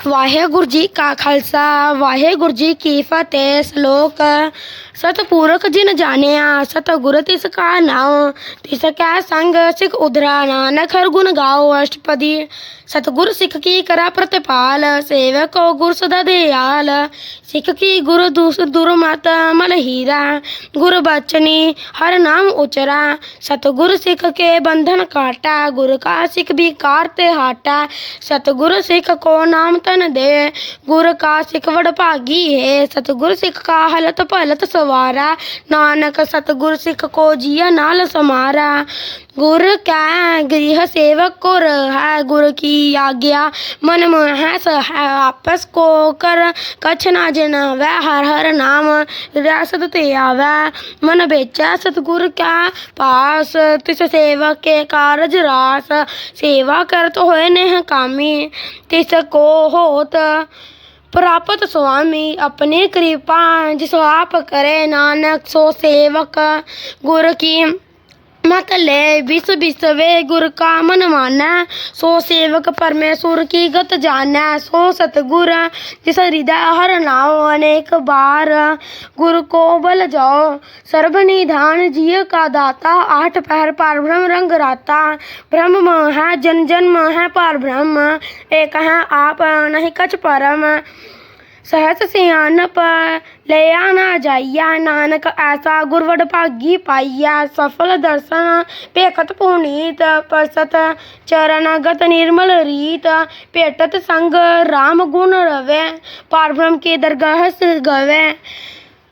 ਵਾਹਿਗੁਰੂ ਜੀ ਕਾ ਖਾਲਸਾ ਵਾਹਿਗੁਰੂ ਜੀ ਕੀ ਫਤਿਹ ਸ਼ਲੋਕ ਸਤਪੁਰਖ ਜਿਨ ਜਾਣਿਆ ਸਤਿਗੁਰ ਤਿਸ ਕਾ ਨਾਉ ਤਿਸ ਕੈ ਸੰਗ ਸਿਖ ਉਧਰਾ ਨਾਨਕ ਹਰ ਗੁਣ ਗਾਓ ਅਸ਼ਟਪਦੀ ਸਤਿਗੁਰ ਸਿੱਖ ਕੀ ਕਰਾ ਪ੍ਰਤਿਪਾਲ ਸੇਵਕ ਕੋ ਗੁਰ ਸਦਾ ਦਿਆਲ ਸਿੱਖ ਕੀ ਗੁਰ ਦੂਸ ਦੁਰਮਤ ਮਲ ਹੀਰਾ ਗੁਰ ਬਚਨੀ ਹਰ ਨਾਮ ਉਚਰਾ ਸਤਿਗੁਰ ਸਿੱਖ ਕੇ ਬੰਧਨ ਕਾਟਾ ਗੁਰ ਕਾ ਸਿੱਖ ਵਿਕਾਰ ਤੇ ਹਾਟਾ ਸਤਿਗੁਰ ਸਿੱਖ ਕੋ ਨਾਮ ਤਨ ਦੇ ਗੁਰ ਕਾ ਸਿੱਖ ਵਡ ਭਾਗੀ ਹੈ ਸਤਿਗੁਰ ਸਿੱਖ ਕਾ ਹਲਤ ਭਲਤ ਸਵਾਰਾ। ਨਾਨਕ ਸਤਿਗੁਰ ਸਿੱਖ ਕੋ ਜੀਆ ਨਾਲ ਸਮਾਰਾ। गुर का गृह सेवक को रहा गुरु की आज्ञा मन महा सहा आपस को कर कछ ना जना। वह हर हर नाम सत ते आवै। मन बेचा सतगुर का पास? तिस सेवक के कारज रास। सेवा कर तो हो नेह कामी। तिस को होत प्राप्त स्वामी। अपनी कृपा जिस आप करे नानक, सो सेवक गुरु की मत ले विष विषवे गुर का मन माना। सो सेवक परमेश्वर की गत जाना, सो सतगुर जिस हृदय हर नाव अनेक बार। गुरु को बल जाओ, सर्व निधान जिय का दाता। आठ पहर पार ब्रह्म, रंग राता। ब्रह्म है जन जन्म है पार ब्रह्म। एक है आप, नहीं कछ परम। सहस सियानप लिया ना जाइया नानक ऐसा गुरवड भागी पाइया सफल दर्शन पेखत पुनीत परसत चरण गत निर्मल रीत पेटत संग राम गुण रवे पार ब्रह्म के दरगाह से गवे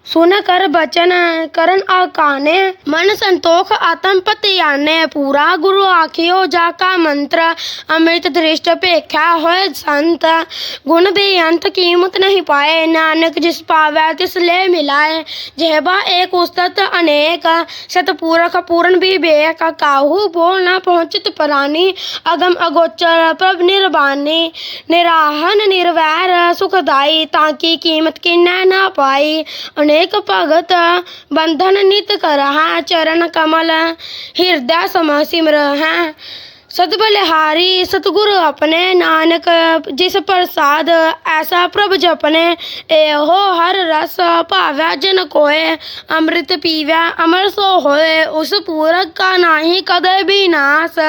सुन कर बचन करन आकाने मन संतोख आत्म पतियाने पूरा गुरु आखियो जाका मंत्र अमृत दृष्ट पेख्या होए संत गुण बेअंत कीमत नहीं पाए नानक जिस पावे तिस ले मिलाए जेबा एक उस्तत अनेक सतपूरख पूर्ण विवेक काहू बोल न पहुंचित प्राणी अगम अगोचर प्रभ निर्वाणी निराहन निर्वैर सुखदाई ताकि कीमत की न पाई अनेक भगत बंधन नित करहा चरण कमल। हृदय सम सिमर है। सतबलिहारी सतगुरु अपने नानक, जिस प्रसाद ऐसा प्रभ जपने, एहो हर रस भावै जन कोय अमृत पीवै, अमर सो होए, उस पूरक का नाही कदे भी नास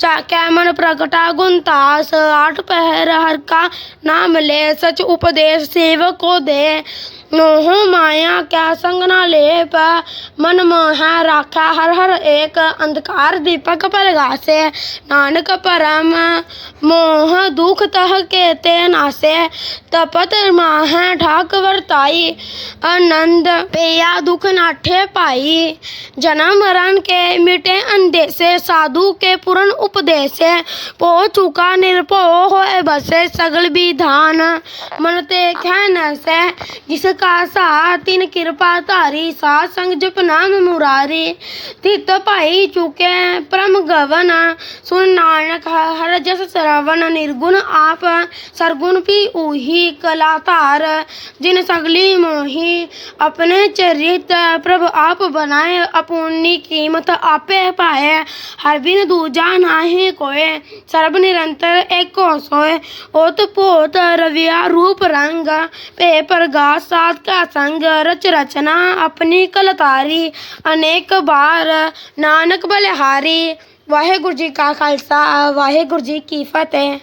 चाकै मन प्रगटा गुणतास आठ पहर हर का नाम ले, सच उपदेश सेवक को दे। मोह माया क्या संग ना लेप। मन मोह राखा हर हर एक। अंधकार दीपक प्रगासे नानक परम मोह दुख तह के ते नासे। तपत माह ठाक वर्ताई। आनंद पेया दुख नाठे पाई। जन्म मरण के मिटे अंदेसे साधु के पूर्ण उपदेश। पो चुका निर्भो होए बसे सगल विधान मन ते खैन से, जिस का सा तिन कृपा धारी साध संग जप नाम मुरारी। तित भाई चुके परम गवन, सुन नानक हर जस श्रवण, निर्गुण आप सरगुण भी उही कला धार जिन सगली मोही, अपने चरित प्रभ आप बनाए अपनी कीमत आपे पाए। हर बिन दूजा नाही कोय सर्व निरंतर एको सोय ओत पोत रविया रूप रंग पे प्रगास साध का संग रच रचना अपनी कलतारी अनेक बार नानक बलिहारी वाहेगुरु जी का खालसा वाहेगुरु जी की फतेह